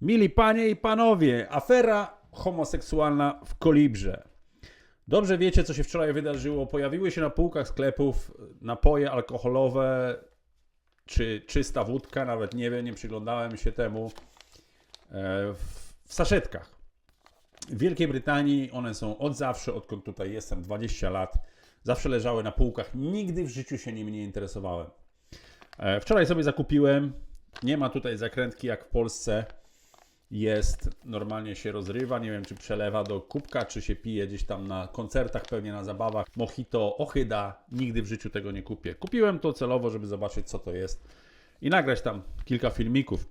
Mili panie i panowie, afera homoseksualna w Kolibrze. Dobrze wiecie, co się wczoraj wydarzyło. Pojawiły się na półkach sklepów napoje alkoholowe, czy czysta wódka, nawet nie wiem, nie przyglądałem się temu, e, w, saszetkach. W Wielkiej Brytanii one są od zawsze, odkąd tutaj jestem, 20 lat. Zawsze leżały na półkach. Nigdy w życiu się nimi nie interesowałem. E, Wczoraj sobie zakupiłem. Nie ma tutaj zakrętki jak w Polsce. Jest, normalnie się rozrywa. Nie wiem, czy przelewa do kubka, czy się pije gdzieś tam na koncertach, pewnie na zabawach. Mojito, ochyda. Nigdy w życiu tego nie kupię. Kupiłem to celowo, żeby zobaczyć, co to jest i nagrać tam kilka filmików.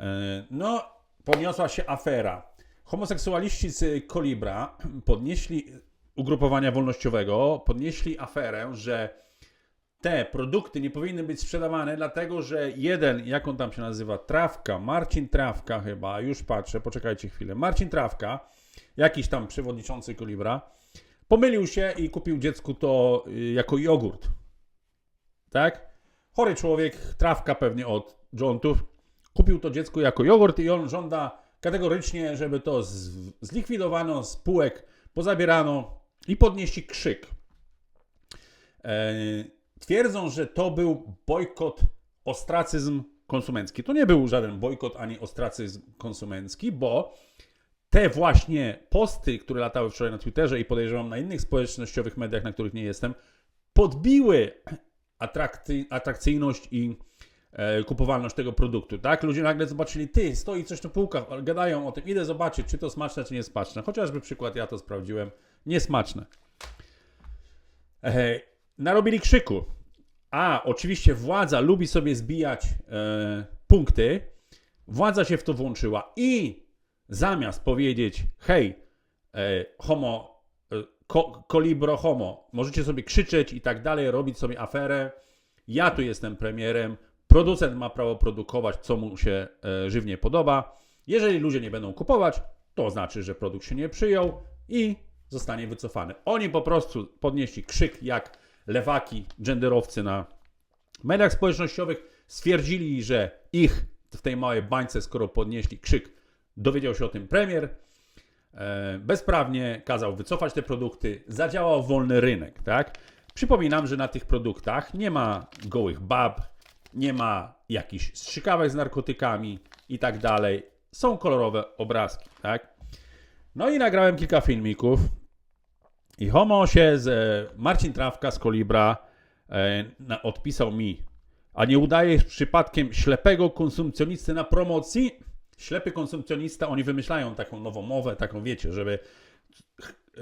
E, No, podniosła się afera. Homoseksualiści z Kolibra podnieśli ugrupowania wolnościowego, podnieśli aferę, że te produkty nie powinny być sprzedawane, dlatego że jeden, jak on tam się nazywa, Trawka, Marcin Trawka chyba, już patrzę, poczekajcie chwilę, Marcin Trawka, jakiś tam przewodniczący Kolibra, pomylił się i kupił dziecku to y, jako jogurt. Tak? Chory człowiek, trawka pewnie od jointów, kupił to dziecku jako jogurt i on żąda kategorycznie, żeby to zlikwidowano z półek, pozabierano i podnieśli krzyk. E, twierdzą, że to był bojkot, ostracyzm konsumencki. To nie był żaden bojkot ani ostracyzm konsumencki, bo te właśnie posty, które latały wczoraj na Twitterze i podejrzewam na innych społecznościowych mediach, na których nie jestem, podbiły atrakcy, atrakcyjność i e, kupowalność tego produktu, tak? Ludzie nagle zobaczyli, ty, stoi coś na półkach, gadają o tym, idę zobaczyć, czy to smaczne, czy niesmaczne. Chociażby przykład, ja to sprawdziłem, niesmaczne. E, narobili krzyku. A, oczywiście władza lubi sobie zbijać e, punkty. Władza się w to włączyła i zamiast powiedzieć, hej, e, homo, e, ko, kolibro homo, możecie sobie krzyczeć i tak dalej, robić sobie aferę. Ja tu jestem premierem. Producent ma prawo produkować, co mu się e, żywnie podoba. Jeżeli ludzie nie będą kupować, to znaczy, że produkt się nie przyjął i zostanie wycofany. Oni po prostu podnieśli krzyk jak lewaki, genderowcy na mediach społecznościowych. Stwierdzili, że ich w tej małej bańce, skoro podnieśli krzyk, dowiedział się o tym premier. E, bezprawnie kazał wycofać te produkty, zadziałał wolny rynek, tak? Przypominam, że na tych produktach nie ma gołych bab, nie ma jakichś strzykawek z narkotykami i tak dalej. Są kolorowe obrazki, tak? No i nagrałem kilka filmików i Homo się z e, Marcin Trawka z Kolibra e, odpisał mi, a nie udajesz przypadkiem ślepego konsumpcjonisty na promocji? Ślepy konsumpcjonista, oni wymyślają taką nową mowę, taką wiecie, żeby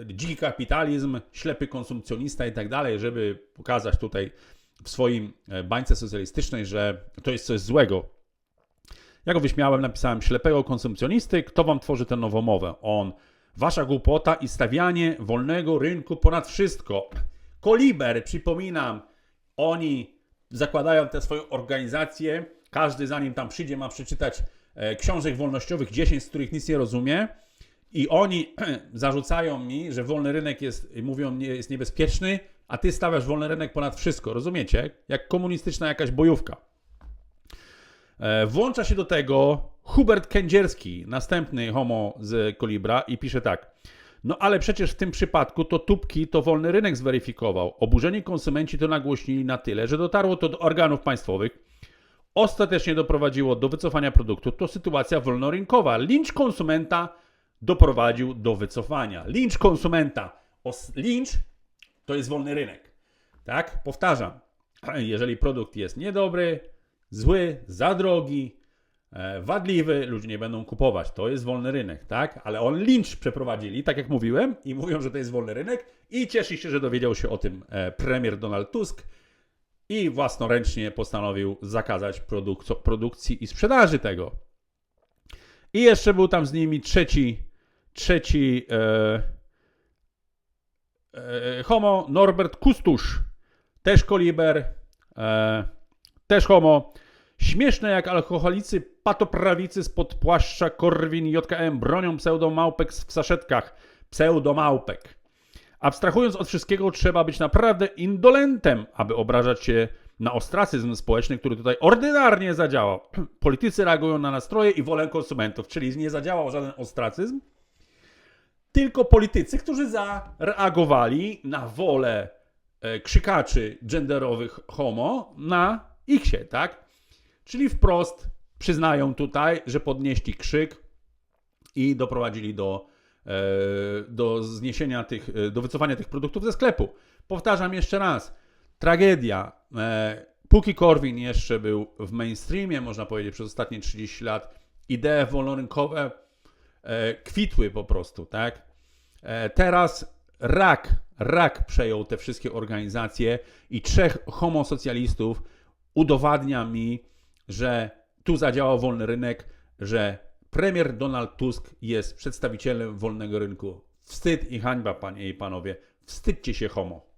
dziki kapitalizm, ślepy konsumpcjonista i tak dalej, żeby pokazać tutaj w swoim e, bańce socjalistycznej, że to jest coś złego. Ja go wyśmiałem, napisałem ślepego konsumpcjonisty, kto wam tworzy tę nową mowę? On, wasza głupota i stawianie wolnego rynku ponad wszystko. Koliber, przypominam, oni zakładają tę swoją organizację, każdy zanim tam przyjdzie ma przeczytać e, książek wolnościowych 10, z których nic nie rozumie. I oni zarzucają mi, że wolny rynek jest, mówią, nie, jest niebezpieczny, a ty stawiasz wolny rynek ponad wszystko. Rozumiecie? Jak komunistyczna jakaś bojówka. E, Włącza się do tego Hubert Kędzierski, następny homo z Kolibra i pisze tak. No ale przecież w tym przypadku to tubki to wolny rynek zweryfikował. Oburzeni konsumenci to nagłośnili na tyle, że dotarło to do organów państwowych. Ostatecznie doprowadziło do wycofania produktu. To sytuacja wolnorynkowa. Lincz konsumenta doprowadził do wycofania. Lincz konsumenta. Os- lincz to jest wolny rynek. Tak? Powtarzam. Jeżeli produkt jest niedobry, zły, za drogi, wadliwy, ludzie nie będą kupować. To jest wolny rynek, tak? Ale on lincz przeprowadzili, tak jak mówiłem, i mówią, że to jest wolny rynek i cieszy się, że dowiedział się o tym e, premier Donald Tusk i własnoręcznie postanowił zakazać produk- produkcji i sprzedaży tego. I jeszcze był tam z nimi trzeci, trzeci e, e, homo Norbert Kustusz, też koliber, e, też homo. Śmieszne jak alkoholicy patoprawicy spod płaszcza Korwin JKM bronią pseudomałpek w saszetkach. Pseudomałpek. Abstrahując od wszystkiego, trzeba być naprawdę indolentem, aby obrażać się na ostracyzm społeczny, który tutaj ordynarnie zadziałał. Politycy reagują na nastroje i wolę konsumentów, czyli nie zadziałał żaden ostracyzm, tylko politycy, którzy zareagowali na wolę e, krzykaczy genderowych homo na Xie, tak? Czyli wprost przyznają tutaj, że podnieśli krzyk i doprowadzili do, e, do zniesienia tych, e, do wycofania tych produktów ze sklepu. Powtarzam jeszcze raz, tragedia. E, póki Korwin jeszcze był w mainstreamie, można powiedzieć, przez ostatnie 30 lat, idee wolnorynkowe kwitły po prostu, tak? Teraz rak, rak przejął te wszystkie organizacje i trzech homosocjalistów udowadnia mi, że tu zadziałał wolny rynek, że premier Donald Tusk jest przedstawicielem wolnego rynku. Wstyd i hańba, panie i panowie. Wstydźcie się homo.